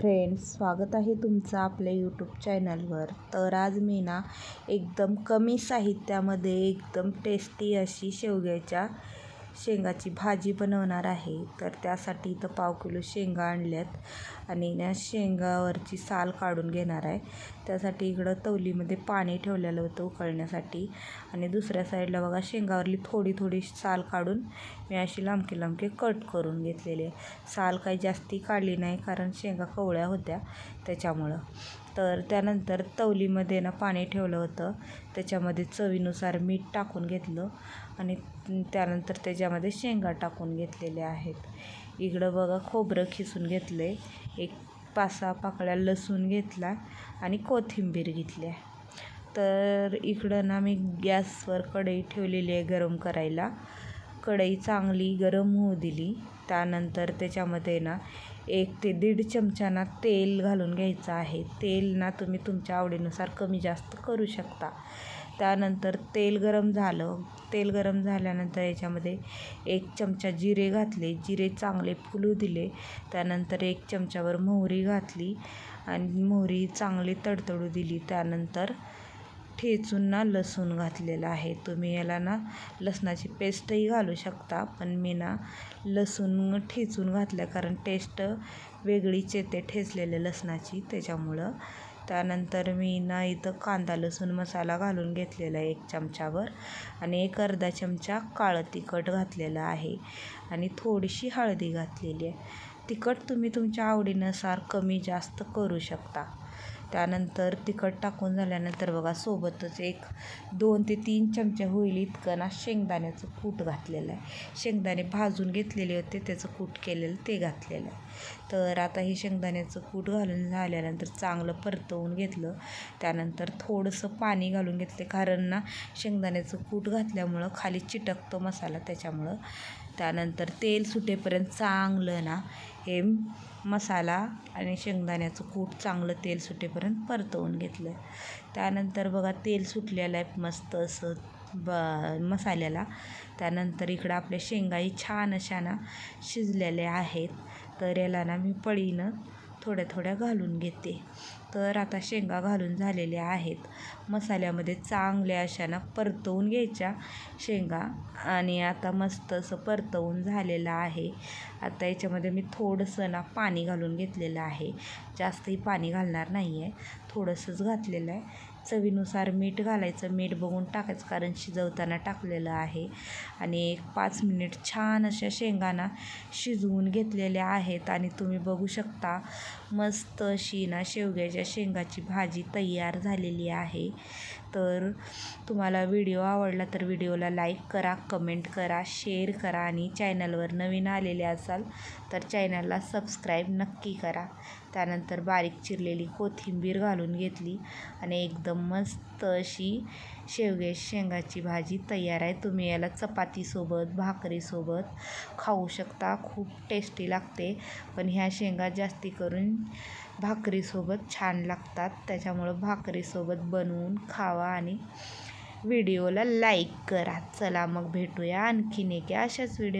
Friends स्वागत आहे तुमचं आपल्या यूट्यूब चॅनलवर तर आज मी ना एकदम कमी साहित्यामध्ये एकदम टेस्टी अशी शेवग्याच्या शेंगाची भाजी बनवणार आहे. तर त्यासाठी इथं पाव किलो शेंगा आणल्यात. आणि या शेंगावरची साल काढून घेणार आहे. त्यासाठी इकडं तवलीमध्ये पाणी ठेवलेलं होतं उकळण्यासाठी. आणि दुसऱ्या साईडला बघा शेंगावरली थोडी थोडी साल काढून मी अशी लांबके लांबके कट करून घेतलेली आहे. साल काही जास्ती काढली नाही कारण शेंगा कवळ्या होत्या त्याच्यामुळं. तर त्यानंतर तवलीमध्ये ना पाणी ठेवलं होतं. त्याच्यामध्ये चवीनुसार मीठ टाकून घेतलं आणि त्यानंतर त्याच्यामध्ये शेंगा टाकून घेतलेल्या आहेत. इकडं बघा खोबरं खिसून घेतलं आहे एक पाच सहा पाकळ्या लसूण घेतला आणि कोथिंबीर घेतली तर इकडं ना मी गॅसवर कढई ठेवलेली आहे गरम करायला. कढई चांगली गरम होऊ दिली. त्यानंतर त्याच्यामध्ये ना एक ते दीड चमचा ना तेल घालून घ्यायचं आहे. तेल ना तुम्ही तुमच्या आवडीनुसार कमी जास्त करू शकता. त्यानंतर तेल गरम झालं. तेल गरम झाल्यानंतर याच्यामध्ये एक चमचा जिरे घातले. जिरे चांगले फुलू दिले. त्यानंतर एक चमच्यावर मोहरी घातली आणि मोहरी चांगली तडतडू दिली. त्यानंतर ठेचून ना लसूण घातलेलं आहे. तुम्ही याला ना लसणाची पेस्टही घालू शकता पण मी ना लसूण ठेचून घातलं कारण टेस्ट वेगळीच येते ठेचलेल्या लसणाची त्याच्यामुळं. त्यानंतर मी ना इथं कांदा लसूण मसाला घालून घेतलेला आहे एक चमचावर आणि एक अर्धा चमचा काळं तिखट घातलेलं आहे आणि थोडीशी हळदी घातलेली आहे. तिखट तुम्ही तुमच्या आवडीनुसार कमी जास्त करू शकता. त्यानंतर तिखट टाकून झाल्यानंतर बघा सोबतच एक दोन ते तीन चमचे होईल इतकं ना शेंगदाण्याचं कूट घातलेलं आहे. शेंगदाणे भाजून घेतलेले होते त्याचं कूट केलेलं ते घातलेलं आहे. तर आता हे शेंगदाण्याचं कूट घालून झाल्यानंतर चांगलं परतवून घेतलं. त्यानंतर थोडंसं पाणी घालून घेतले कारण ना शेंगदाण्याचं कूट घातल्यामुळं खाली चिटकतो मसाला त्याच्यामुळं त्यानंतर तेल सुटेपर्यंत चांगलं ना हे मसाला आणि शेंगदाण्याचं कूट चांगलं तेल सुटेपर्यंत परतवून घेतलं. त्यानंतर बघा तेल सुटलेलं आहे मस्त असं ब मसाल्याला. त्यानंतर इकडं आपल्या शेंगाही छान अशा ना शिजलेल्या आहेत. तर याला ना मी पळीनं थोड्या थोड्या घालून घेते. तर आता शेंगा घालून झालेल्या आहेत. मसाल्यामध्ये चांगल्या अशा ना परतवून घ्यायच्या शेंगा आणि आता मस्त असं परतवून झालेलं आहे. आता याच्यामध्ये मी थोडंसं ना पाणी घालून घेतलेलं आहे. जास्तही पाणी घालणार नाही आहे थोडंसंच घातलेलं आहे. चवीनुसार मीठ घालायचं. मीठ बघून टाकायचं कारण शिजवताना टाकलेलं आहे. आणि एक पाच मिनिट छान अशा शेंगांना शिजवून घेतलेल्या आहेत आणि तुम्ही बघू शकता मस्त अशी ना शेवग्याच्या शेंगाची भाजी तयार झालेली आहे. तर तुम्हाला व्हिडिओ आवडला तर व्हिडिओला लाईक करा कमेंट करा शेअर करा आणि चॅनलवर नवीन आलेले असाल तर चॅनलला सबस्क्राईब नक्की करा. त्यानंतर बारीक चिरलेली कोथिंबीर घालून घेतली आणि एकदम मस्त अशी शेवगे शेंगाची भाजी तयार आहे. तुम्ही याला चपातीसोबत भाकरीसोबत खाऊ शकता. खूप टेस्टी लागते. पण ह्या शेंगा जास्ती करून भाकरीसोबत छान लागतात. त्याच्यामुळं भाकरीसोबत बनवून खावा आणि व्हिडिओला लाईक करा. चला मग भेटूया आणखीन एक अशाच व्हिडिओ